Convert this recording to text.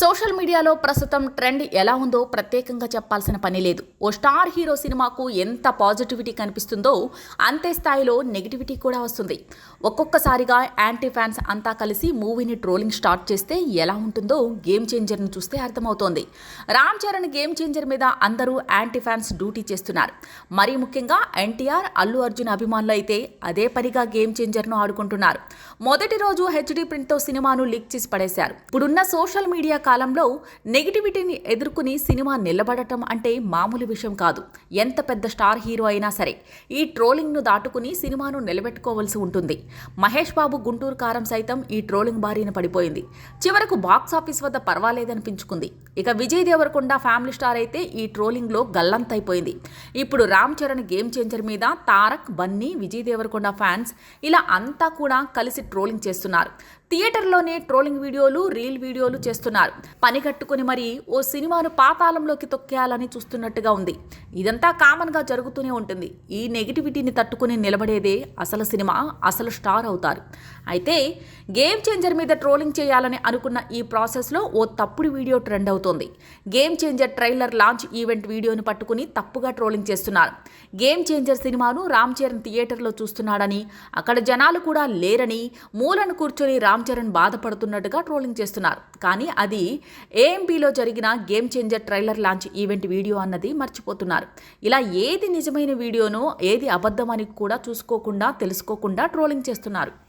Social మీడియాలో ప్రస్తుతం trend ఎలా ఉందో ప్రత్యేకంగా చెప్పాల్సిన పని లేదు. ఓ స్టార్ హీరో సినిమాకు ఎంత పాజిటివిటీ కనిపిస్తుందో అంతే స్థాయిలో నెగిటివిటీ కూడా వస్తుంది. ఒక్కొక్కసారిగా యాంటీ ఫ్యాన్స్ అంతా కలిసి మూవీని ట్రోలింగ్ స్టార్ట్ చేస్తే ఎలా ఉంటుందో గేమ్ చేంజర్ను చూస్తే అర్థమవుతోంది. రామ్ చరణ్ గేమ్ చేంజర్ మీద అందరూ యాంటీ ఫ్యాన్స్ డ్యూటీ చేస్తున్నారు. మరీ ముఖ్యంగా ఎన్టీఆర్ అల్లు అర్జున్ అభిమానులు అయితే అదే పనిగా గేమ్ చేంజర్ను ఆడుకుంటున్నారు. మొదటి రోజు హెచ్డీ ప్రింట్తో సినిమాను లీక్ చేసి పడేశారు. ఇప్పుడున్న సోషల్ మీడియా కాలంలో నెగిటివిటీని ఎదుర్కొని సినిమా నిలబడటం అంటే మామూలు విషయం కాదు. ఎంత పెద్ద స్టార్ హీరో అయినా సరే ఈ ట్రోలింగ్ను దాటుకుని సినిమాను నిలబెట్టుకోవాల్సి ఉంటుంది. మహేష్ బాబు గుంటూరు కారం సైతం ఈ ట్రోలింగ్ బారిన పడిపోయింది. చివరకు బాక్స్ ఆఫీస్ వద్ద పర్వాలేదనిపించుకుంది. ఇక విజయ్ దేవరకొండ ఫ్యామిలీ స్టార్ అయితే ఈ ట్రోలింగ్లో గల్లంతైపోయింది. ఇప్పుడు రామ్ చరణ్ గేమ్ చేంజర్ మీద తారక్ బన్నీ విజయ్ దేవరకొండ ఫ్యాన్స్ ఇలా అంతా కూడా కలిసి ట్రోలింగ్ చేస్తున్నారు. థియేటర్లోనే ట్రోలింగ్ వీడియోలు రీల్ వీడియోలు చేస్తున్నారు. పని కట్టుకుని మరి ఓ సినిమాను పాతాళంలోకి తొక్కేయాలని చూస్తున్నట్టుగా ఉంది. ఇదంతా కామన్గా జరుగుతూనే ఉంటుంది. ఈ నెగిటివిటీని తట్టుకుని నిలబడేదే అసలు సినిమా అసలు స్టార్ అవుతారు. అయితే గేమ్ చేంజర్ మీద ట్రోలింగ్ చేయాలని అనుకున్న ఈ ప్రాసెస్లో ఓ తప్పుడు వీడియో ట్రెండ్ అవుతుంది. Game changer trailer launch event వీడియోని పట్టుకుని తప్పుగా ట్రోలింగ్ చేస్తున్నారు. గేమ్ చేంజర్ సినిమాను రామ్ చరణ్ థియేటర్లో చూస్తున్నాడని అక్కడ జనాలు కూడా లేరని మూలను కూర్చొని రామ్ చరణ్ బాధపడుతున్నట్టుగా ట్రోలింగ్ చేస్తున్నారు. కానీ అది ఏఎంపీలో జరిగిన game changer trailer launch event video అన్నది మర్చిపోతున్నారు. ఇలా ఏది నిజమైన వీడియోనో ఏది అబద్ధమని కూడా చూసుకోకుండా తెలుసుకోకుండా ట్రోలింగ్ చేస్తున్నారు.